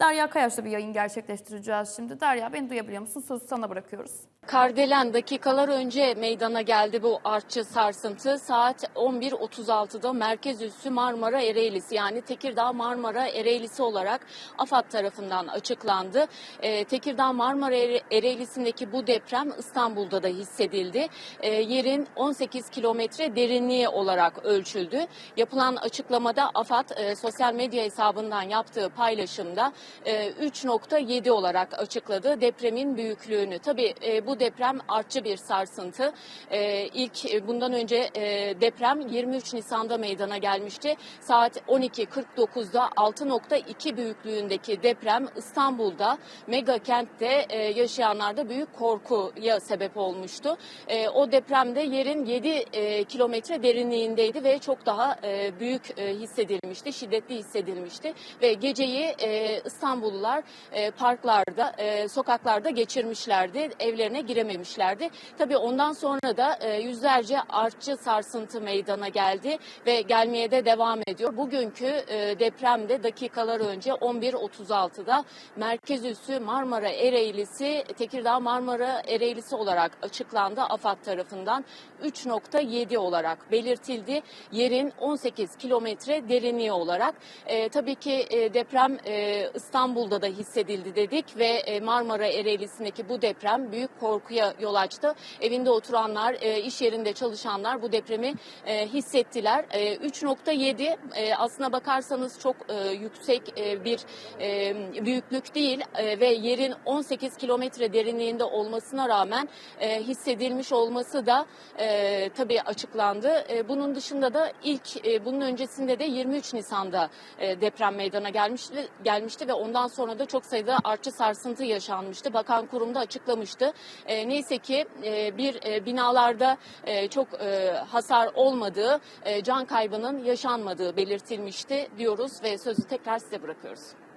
Derya Kayaş'la bir yayın gerçekleştireceğiz şimdi. Derya beni duyabiliyor musun? Sözü sana bırakıyoruz. Kardelen dakikalar önce meydana geldi bu artçı sarsıntı. Saat 11.36'da merkez üssü Marmara Ereğlisi yani Tekirdağ Marmara Ereğlisi olarak AFAD tarafından açıklandı. Ee, Tekirdağ Marmara Ere- Ereğlisi'ndeki bu deprem İstanbul'da da hissedildi. Ee, yerin 18 kilometre derinliği olarak ölçüldü. Yapılan açıklamada AFAD e, sosyal medya hesabından yaptığı paylaşımda 3.7 olarak açıkladı depremin büyüklüğünü. Tabii e, bu deprem artçı bir sarsıntı. E, ilk e, bundan önce e, deprem 23 Nisan'da meydana gelmişti. Saat 12.49'da 6.2 büyüklüğündeki deprem İstanbul'da mega kentte yaşayanlarda büyük korkuya sebep olmuştu. O depremde yerin 7 e, kilometre derinliğindeydi ve çok daha büyük hissedilmişti, şiddetli hissedilmişti ve geceyi e, İstanbullular e, parklarda, e, sokaklarda geçirmişlerdi, evlerine girememişlerdi. Tabii ondan sonra da e, yüzlerce artçı sarsıntı meydana geldi ve gelmeye de devam ediyor. Bugünkü e, depremde dakikalar önce 11.36'da merkez üssü Marmara Ereğlisi, Tekirdağ Marmara Ereğlisi olarak açıklandı AFAD tarafından 3.7 olarak belirtildi. Yerin 18 kilometre derinliği olarak. E, tabii ki e, deprem e, İstanbul'da da hissedildi dedik ve e, Marmara Ereğlisi'ndeki bu deprem büyük korkuya yol açtı. Evinde oturanlar, e, iş yerinde çalışanlar bu depremi e, hissettiler. E, 3.7 e, aslına bakarsanız çok yüksek bir büyüklük değil ve yerin 18 kilometre derinliğinde olmasına rağmen hissedilmiş olması da tabii açıklandı. Bunun dışında da ilk bunun öncesinde de 23 Nisan'da deprem meydana gelmişti gelmişti ve ondan sonra da çok sayıda artçı sarsıntı yaşanmıştı. Bakan kurumda açıklamıştı. E, neyse ki e, bir e, binalarda e, çok e, hasar olmadığı, e, can kaybının yaşanmadığı belirtilmişti diyoruz ve sözü tekrar size bırakıyoruz.